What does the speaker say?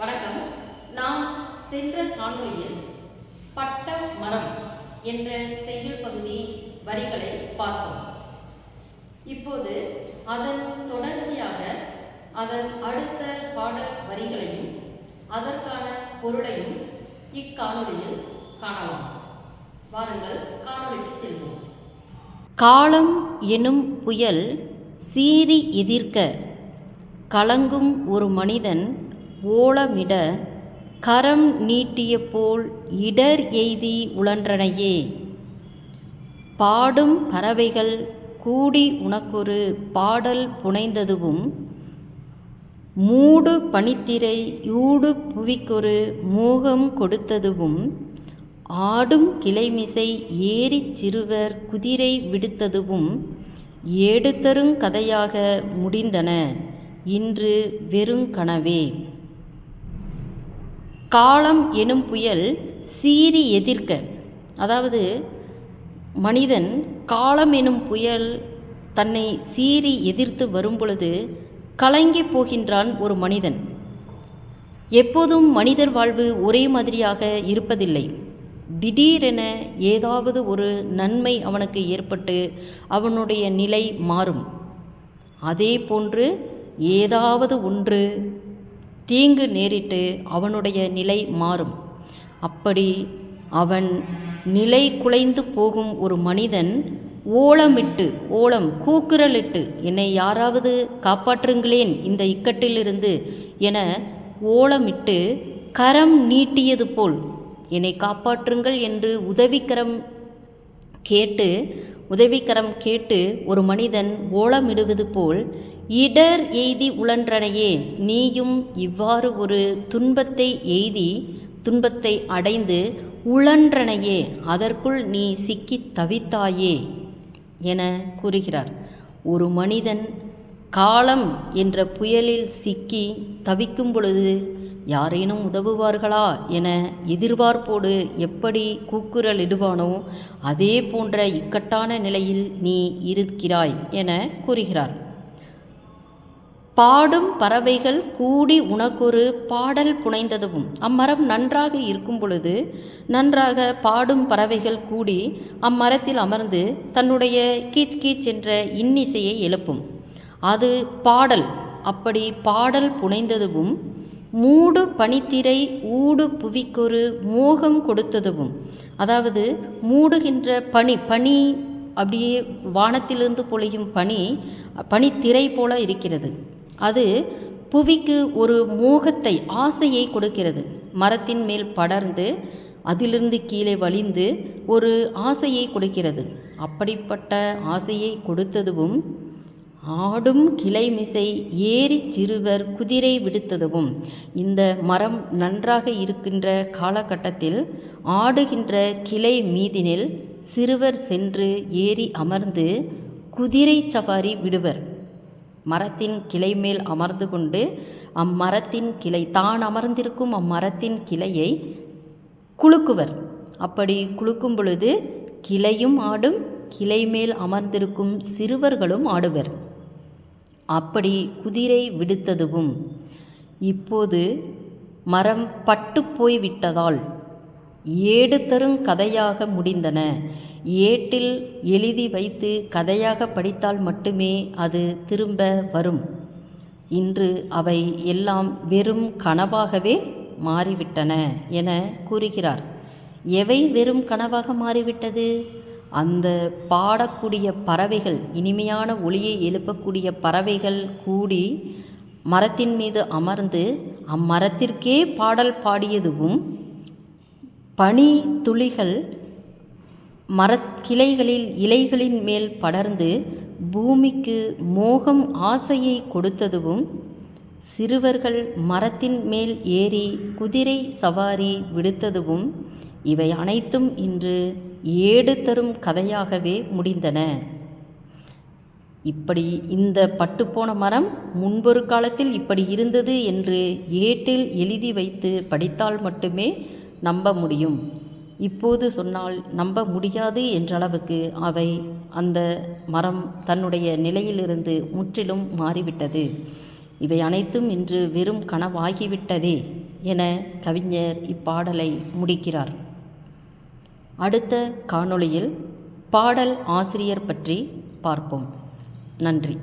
வணக்கம். நாம் சென்ற காணொளியில் பட்ட மரம் என்ற செய்யுள் பகுதி வரிகளை பார்த்தோம். இப்போது அதன் தொடர்ச்சியாக அதன் அடுத்த பாடல் வரிகளையும் அதற்கான பொருளையும் இக்காணொளியில் காணலாம். வாருங்கள் காணொளிக்கு செல்வோம். காலம் எனும் புயல் சீறி எதிர்க்க கலங்கும் ஒரு மனிதன் ஓலமிட கரம் நீட்டிய போல் இடர் எய்தி உழன்றனையே. பாடும் பறவைகள் கூடி உனக்கொரு பாடல் புனைந்ததுவும் மூடு பனித்திரை யூடு புவிக்கொரு மோகம் கொடுத்ததுவும் ஆடும் கிளைமிசை ஏறிச் சிறுவர் குதிரை விடுத்ததுவும் ஏடுதருங் கதையாக முடிந்தன. இன்று வெறுங்கனவே காலம் எனும் புயல் சீறி எதிர்க்க. அதாவது மனிதன் காலம் எனும் புயல் தன்னை சீறி எதிர்த்து வரும்பொழுது கலங்கி போகின்றான் ஒரு மனிதன். எப்போதும் மனிதர் வாழ்வு ஒரே மாதிரியாக இருப்பதில்லை. திடீரென ஏதாவது ஒரு நன்மை அவனுக்கு ஏற்பட்டு அவனுடைய நிலை மாறும். அதே போன்று ஏதாவது ஒன்று தீங்கு நேரிட்டு அவனுடைய நிலை மாறும். அப்படி அவன் நிலை குலைந்து போகும் ஒரு மனிதன் ஓலமிட்டு ஓலம் கூக்குரலிட்டு என்னை யாராவது காப்பாற்றுங்களேன் இந்த இக்கட்டிலிருந்து என ஓலமிட்டு கரம் நீட்டியது போல் என்னை காப்பாற்றுங்கள் என்று உதவிக்கரம் கேட்டு உதவிக்கரம் கேட்டு ஒரு மனிதன் ஓலமிடுவது போல் இடர் எய்தி உழன்றனையே நீயும் இவ்வாறு ஒரு துன்பத்தை எய்தி துன்பத்தை அடைந்து உழன்றனையே அதற்குள் நீ சிக்கித் தவித்தாயே என கூறுகிறார். ஒரு மனிதன் காலம் என்ற புயலில் சிக்கி தவிக்கும் பொழுது யாரேனும் உதவுவார்களா என எதிர்பார்ப்போடு எப்படி கூக்குரலிடுவானோ அதே போன்ற இக்கட்டான நிலையில் நீ இருக்கிறாய் என கூறுகிறார். பாடும் பறவைகள் கூடி உனக்கொரு பாடல் புனைந்ததுவும். அம்மரம் நன்றாக இருக்கும் பொழுது நன்றாக பாடும் பறவைகள் கூடி அம்மரத்தில் அமர்ந்து தன்னுடைய கீச் கீச் என்ற இன்னிசையை எழுப்பும். அது பாடல் அப்படி பாடல் புனைந்ததுவும் மூடு பனித்திரை ஊடு புவிக்கொரு மோகம் கொடுத்ததுவும் அதாவது மூடுகின்ற பனி பனி அப்படியே வானத்திலிருந்து பொழியும் பனி பனித்திரை போல இருக்கிறது. அது புவிக்கு ஒரு மோகத்தை ஆசையை கொடுக்கிறது. மரத்தின் மேல் படர்ந்து அதிலிருந்து கீழே வழிந்து ஒரு ஆசையை கொடுக்கிறது. அப்படிப்பட்ட ஆசையை கொடுத்ததுவும் ஆடும் கிளைமிசை ஏறி சிறுவர் குதிரை விடுத்ததுவும் இந்த மரம் நன்றாக இருக்கின்ற காலகட்டத்தில் ஆடுகின்ற கிளை மீதினில் சிறுவர் சென்று ஏறி அமர்ந்து குதிரை சவாரி விடுவர். மரத்தின் கிளை மேல் அமர்ந்து கொண்டு அம்மரத்தின் கிளை தான் அமர்ந்திருக்கும் அம்மரத்தின் கிளையை குலுக்குவர். அப்படி குலுக்கும் பொழுது கிளையும் ஆடும் கிளை மேல் அமர்ந்திருக்கும் சிறுவர்களும் ஆடுவர். அப்படி குதிரை விடுத்ததுவும். இப்போது மரம் பட்டு போய் விட்டதால் ஏடு தரும் கதையாக முடிந்தன. ஏட்டில் எழுதி வைத்து கதையாக படித்தால் மட்டுமே அது திரும்ப வரும். இன்று அவை எல்லாம் வெறும் கனவாகவே மாறிவிட்டன என கூறுகிறார். எவை வெறும் கனவாக மாறிவிட்டது? அந்த பாடக்கூடிய பறவைகள் இனிமையான ஒளியை எழுப்பக்கூடிய பறவைகள் கூடி மரத்தின் மீது அமர்ந்து அம்மரத்திற்கே பாடல் பாடியதுவும் பனி துளிகள் மரக்கிளைகளில் இலைகளின் மேல் படர்ந்து பூமிக்கு மோகம் ஆசையை கொடுத்ததுவும் சிறுவர்கள் மரத்தின் மேல் ஏறி குதிரை சவாரி விடுத்ததுவும் இவை அனைத்தும் இன்று ஏடு தரும் கதையாகவே முடிந்தன. இப்படி இந்த பட்டுப்போன மரம் முன்பொரு காலத்தில் இப்படி இருந்தது என்று ஏட்டில் எழுதி வைத்து படித்தால் மட்டுமே நம்ப முடியும். இப்போது சொன்னால் நம்ப முடியாது என்றளவுக்கு அவை அந்த மரம் தன்னுடைய நிலையிலிருந்து முற்றிலும் மாறிவிட்டது. இவை அனைத்தும் இன்று வெறும் கனவாகிவிட்டதே என கவிஞர் இப்பாடலை முடிக்கிறார். அடுத்த காணொளியில் பாடல் ஆசிரியர் பற்றி பார்ப்போம். நன்றி.